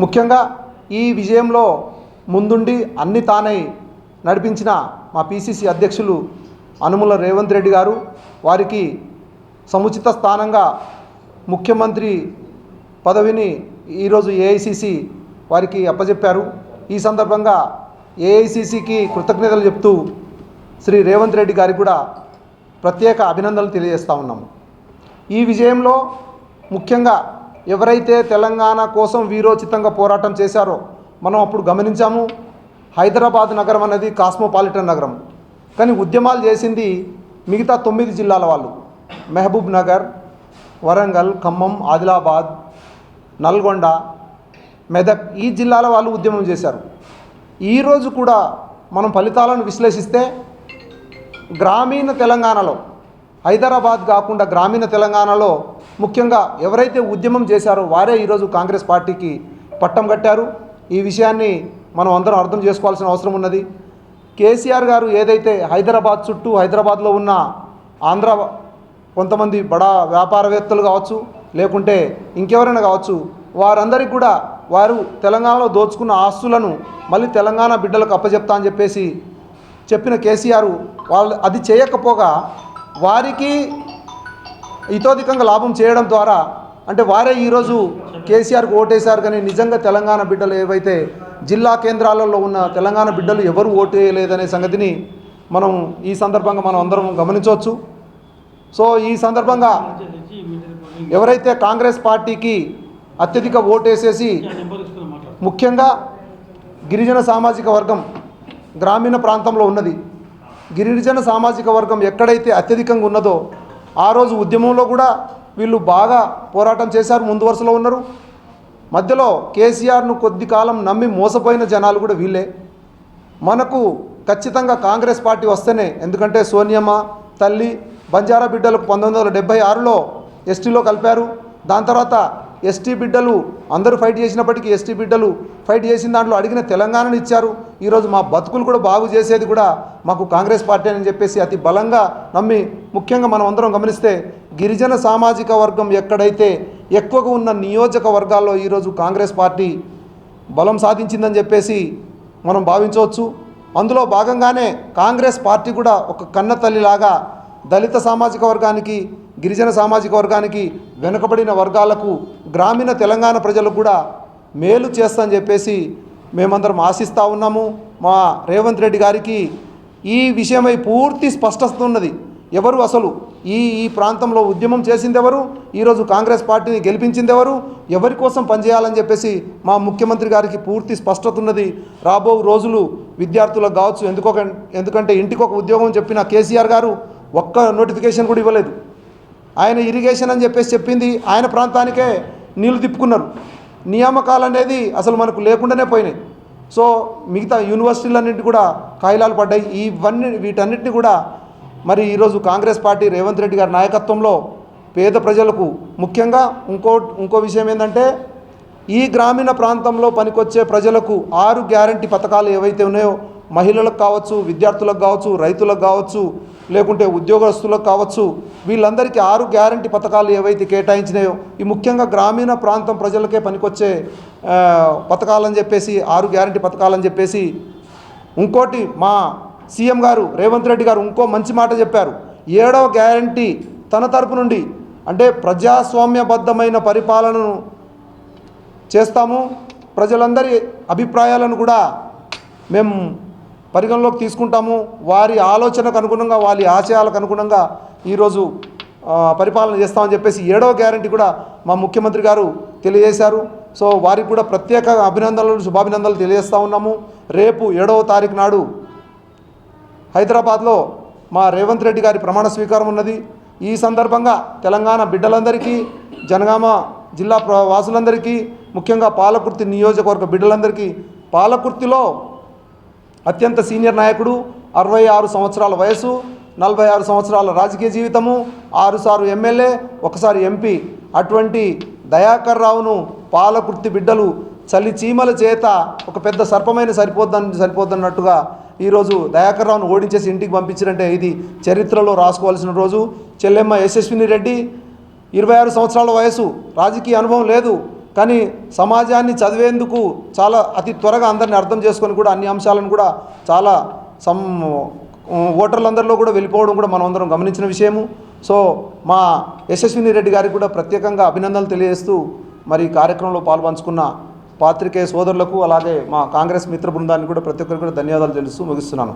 ముఖ్యంగా ఈ విజయంలో ముందుండి అన్ని తానై నడిపించిన మా పిసిసి అధ్యక్షులు అనుముల రేవంత్ రెడ్డి గారు వారికి సముచిత స్థానంగా ముఖ్యమంత్రి పదవిని ఈరోజు ఏఐసిసి వారికి అప్పజెప్పారు. ఈ సందర్భంగా ఏఐసిసికి కృతజ్ఞతలు చెప్తూ శ్రీ రేవంత్ రెడ్డి గారికి కూడా ప్రత్యేక అభినందనలు తెలియజేస్తూ ఉన్నాము. ఈ విజయంలో ముఖ్యంగా ఎవరైతే తెలంగాణ కోసం వీరోచితంగా పోరాటం చేశారో మనం అప్పుడు గమనించాము హైదరాబాద్ నగరం అనేది కాస్మోపాలిటన్ నగరం. కానీ ఉద్యమాలు చేసింది మిగతా తొమ్మిది జిల్లాల వాళ్ళు. మెహబూబ్ నగర్ వరంగల్ ఖమ్మం ఆదిలాబాద్ నల్గొండ మెదక్ ఈ జిల్లాల వాళ్ళు ఉద్యమం చేశారు. ఈరోజు కూడా మనం ఫలితాలను విశ్లేషిస్తే గ్రామీణ తెలంగాణలో హైదరాబాద్ కాకుండా గ్రామీణ తెలంగాణలో ముఖ్యంగా ఎవరైతే ఉద్యమం చేశారో వారే ఈరోజు కాంగ్రెస్ పార్టీకి పట్టం కట్టారు. ఈ విషయాన్ని మనం అందరం అర్థం చేసుకోవాల్సిన అవసరం ఉన్నది. కేసీఆర్ గారు ఏదైతే హైదరాబాద్ చుట్టూ హైదరాబాద్లో ఉన్న ఆంధ్ర కొంతమంది బడా వ్యాపారవేత్తలు కావచ్చు లేకుంటే ఇంకెవరైనా కావచ్చు వారందరికీ కూడా వారు తెలంగాణలో దోచుకున్న ఆస్తులను మళ్ళీ తెలంగాణ బిడ్డలకు అప్పచెప్తా అని చెప్పేసి చెప్పిన కేసీఆర్ వాళ్ళు అది చేయకపోగా వారికి ఇతోధికంగా లాభం చేయడం ద్వారా అంటే వారే ఈరోజు కేసీఆర్కి ఓటేశారు కానీ నిజంగా తెలంగాణ బిడ్డలు ఏవైతే జిల్లా కేంద్రాలలో ఉన్న తెలంగాణ బిడ్డలు ఎవరు ఓటు వేయలేదనే సంగతిని మనం ఈ సందర్భంగా మనం అందరం గమనించవచ్చు. సో ఈ సందర్భంగా ఎవరైతే కాంగ్రెస్ పార్టీకి అత్యధిక ఓటేసేసి ముఖ్యంగా గిరిజన సామాజిక వర్గం గ్రామీణ ప్రాంతంలో ఉన్నది. గిరిజన సామాజిక వర్గం ఎక్కడైతే అత్యధికంగా ఉన్నదో ఆ రోజు ఉద్యమంలో కూడా వీళ్ళు బాగా పోరాటం చేశారు ముందు వరుసలో ఉన్నారు. మధ్యలో కేసీఆర్ను కొద్ది కాలం నమ్మి మోసపోయిన జనాలు కూడా వీళ్ళే. మనకు ఖచ్చితంగా కాంగ్రెస్ పార్టీ వస్తేనే ఎందుకంటే సోనియమ్మ తల్లి బంజారా బిడ్డలకు పంతొమ్మిది వందల డెబ్బై ఆరులో ఎస్టీలో కలిపారు. దాని తర్వాత ఎస్టీ బిడ్డలు అందరూ ఫైట్ చేసినప్పటికీ ఎస్టీ బిడ్డలు ఫైట్ చేసిన దాంట్లో అడిగిన తెలంగాణను ఇచ్చారు. ఈరోజు మా బతుకులు కూడా బాగు చేసేది కూడా మాకు కాంగ్రెస్ పార్టీ అని చెప్పేసి అతి బలంగా నమ్మి ముఖ్యంగా మనం అందరం గమనిస్తే గిరిజన సామాజిక వర్గం ఎక్కడైతే ఎక్కువగా ఉన్న నియోజకవర్గాల్లో ఈరోజు కాంగ్రెస్ పార్టీ బలం సాధించిందని చెప్పేసి మనం భావించవచ్చు. అందులో భాగంగానే కాంగ్రెస్ పార్టీ కూడా ఒక కన్న తల్లిలాగా దళిత సామాజిక వర్గానికి గిరిజన సామాజిక వర్గానికి వెనుకబడిన వర్గాలకు గ్రామీణ తెలంగాణ ప్రజలకు కూడా మేలు చేస్తా చెప్పేసి మేమందరం ఆశిస్తూ ఉన్నాము. మా రేవంత్ రెడ్డి గారికి ఈ విషయమై పూర్తి స్పష్టత ఉన్నది. ఎవరు అసలు ఈ ఈ ప్రాంతంలో ఉద్యమం చేసింది ఎవరు ఈరోజు కాంగ్రెస్ పార్టీని గెలిపించింది ఎవరు ఎవరి కోసం పనిచేయాలని చెప్పేసి మా ముఖ్యమంత్రి గారికి పూర్తి స్పష్టత ఉన్నది. రాబో రోజులు విద్యార్థులకు కావచ్చు ఎందుకో ఎందుకంటే ఇంటికి ఒక ఉద్యోగం చెప్పిన కేసీఆర్ గారు ఒక్క నోటిఫికేషన్ కూడా ఇవ్వలేదు. ఆయన ఇరిగేషన్ అని చెప్పేసి చెప్పింది. ఆయన ప్రాంతానికే నీళ్ళు తిప్పుకున్నారు. నియామకాలు అనేది అసలు మనకు లేకుండానే పోయినాయి. సో మిగతా యూనివర్సిటీలన్నింటి కూడా కాయిలాలు పడ్డాయి. ఇవన్నీ వీటన్నిటిని కూడా మరి ఈరోజు కాంగ్రెస్ పార్టీ రేవంత్ రెడ్డి గారి నాయకత్వంలో పేద ప్రజలకు ముఖ్యంగా ఇంకో ఇంకో విషయం ఏంటంటే ఈ గ్రామీణ ప్రాంతంలో పనికొచ్చే ప్రజలకు ఆరు గ్యారంటీ పథకాలు ఏవైతే ఉన్నాయో మహిళలకు కావచ్చు విద్యార్థులకు కావచ్చు రైతులకు కావచ్చు లేకుంటే ఉద్యోగస్తులకు కావచ్చు వీళ్ళందరికీ ఆరు గ్యారంటీ పథకాలు ఏవైతే కేటాయించినాయో ఈ ముఖ్యంగా గ్రామీణ ప్రాంతం ప్రజలకే పనికొచ్చే పథకాలని చెప్పేసి ఆరు గ్యారంటీ పథకాలని చెప్పేసి ఇంకోటి మా సీఎం గారు రేవంత్ రెడ్డి గారు ఇంకో మంచి మాట చెప్పారు. ఏడవ గ్యారంటీ తన తరపు నుండి అంటే ప్రజాస్వామ్యబద్ధమైన పరిపాలనను చేస్తాము. ప్రజలందరి అభిప్రాయాలను కూడా మేము పరిగణలోకి తీసుకుంటాము. వారి ఆలోచనకు అనుగుణంగా వారి ఆశయాలకు అనుగుణంగా ఈరోజు పరిపాలన చేస్తామని చెప్పేసి ఏడవ గ్యారంటీ కూడా మా ముఖ్యమంత్రి గారు తెలియజేశారు. సో వారికి కూడా ప్రత్యేక అభినందనలు శుభాభినందనలు తెలియజేస్తూ ఉన్నాము. రేపు ఏడవ తారీఖు నాడు హైదరాబాద్లో మా రేవంత్ రెడ్డి గారి ప్రమాణ స్వీకారం ఉన్నది. ఈ సందర్భంగా తెలంగాణ బిడ్డలందరికీ జనగామ జిల్లా వాసులందరికీ ముఖ్యంగా పాలకుర్తి నియోజకవర్గ బిడ్డలందరికీ పాలకుర్తిలో అత్యంత సీనియర్ నాయకుడు అరవై ఆరు సంవత్సరాల వయసు నలభై ఆరు సంవత్సరాల రాజకీయ జీవితము ఆరుసారు ఎమ్మెల్యే ఒకసారి ఎంపీ. అటువంటి దయాకర్ రావును పాలకుర్తి బిడ్డలు చలి చీమల చేత ఒక పెద్ద సర్పమైన సరిపోద్దని సరిపోద్దన్నట్టుగా ఈరోజు దయాకర్ రావును ఓడించేసి ఇంటికి పంపించారంటే ఇది చరిత్రలో రాసుకోవాల్సిన రోజు. చెల్లెమ్మ యశస్విని రెడ్డి ఇరవై ఆరు సంవత్సరాల వయసు రాజకీయ అనుభవం లేదు. కానీ సమాజాన్ని చదివేందుకు చాలా అతి త్వరగా అందరిని అర్థం చేసుకొని కూడా అన్ని అంశాలను కూడా చాలా సం ఓటర్లందరిలో కూడా వెళ్ళిపోవడం కూడా మనం అందరం గమనించిన విషయము. సో మా యశస్విని రెడ్డి గారికి కూడా ప్రత్యేకంగా అభినందనలు తెలియజేస్తూ మరి కార్యక్రమంలో పాల్పంచుకున్న పాత్రికేయ సోదరులకు అలాగే మా కాంగ్రెస్ మిత్ర బృందానికి కూడా ప్రతి ఒక్కరికి కూడా ధన్యవాదాలు తెలుస్తూ ముగిస్తున్నాను.